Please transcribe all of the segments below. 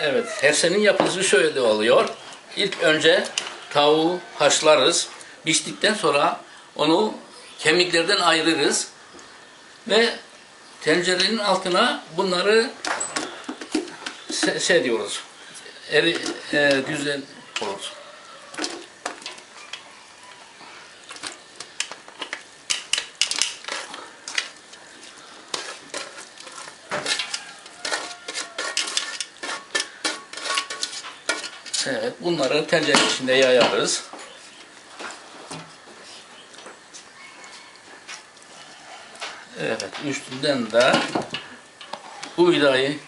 Evet, hersenin yapısı şöyle oluyor. İlk önce tavuğu haşlarız. Piştikten sonra onu kemiklerden ayırırız. Ve tencerenin altına bunları şey diyoruz. Eri, e, güzel olur. Evet, bunları tencere içinde yayarız. Evet, üstünden de buğdayı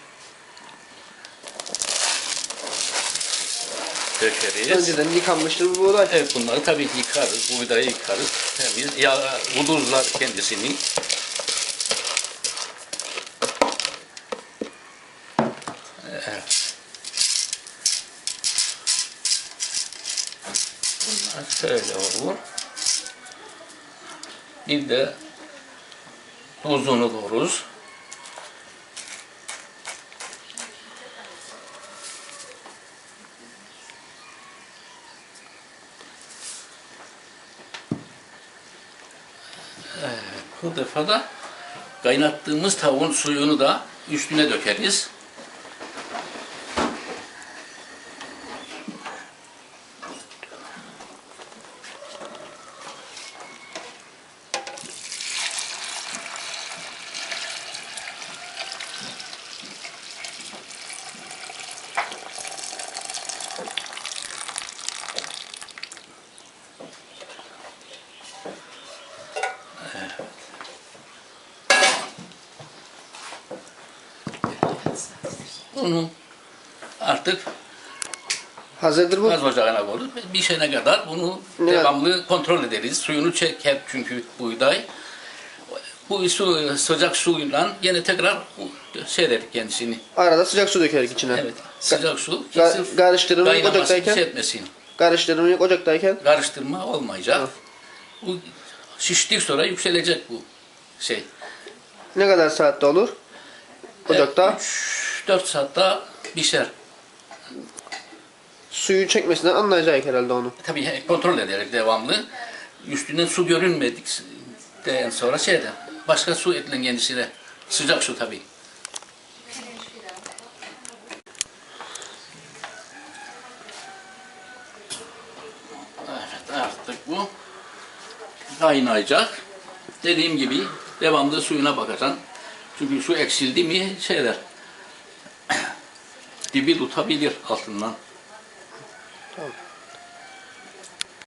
dökeriz. Önceden yıkanmıştır bu buğday. Evet, bunları tabii yıkarız, buğdayı yıkarız. Temiz, ya, bulurlar kendisini. Evet. Bunlar şöyle olur. Bir de tuzunu koyarız. Bu defa da kaynattığımız tavuğun suyunu da üstüne dökeriz. Bunu artık Hazırdır bu. gaz ocağına koyup pişene kadar bunu Ne- devamlı kontrol ederiz. Suyunu çek hep çünkü buğday. Bu su, sıcak suyla yine tekrar şey eder kendisini. Arada sıcak su dökerik içine. Evet. Sıcak su Ga- kesin karıştırılmış kaynamasını ocaktayken? şey etmesin. Karıştırmayı ocaktayken Karıştırma olmayacak. Hı. Bu şiştik sonra yükselecek bu şey. ne kadar saatte olur? Ocakta 4 saatte pişer. suyu çekmesinden anlayacak herhalde onu. Tabii kontrol ederek devamlı. Üstünden su görünmedikten sonra şeyde başka su eklen kendisine. Sıcak su tabii. Evet artık bu kaynayacak. Dediğim gibi devamlı suyuna bakacaksın. Çünkü su eksildi mi şeyler dibi tutabilir altından. Tamam.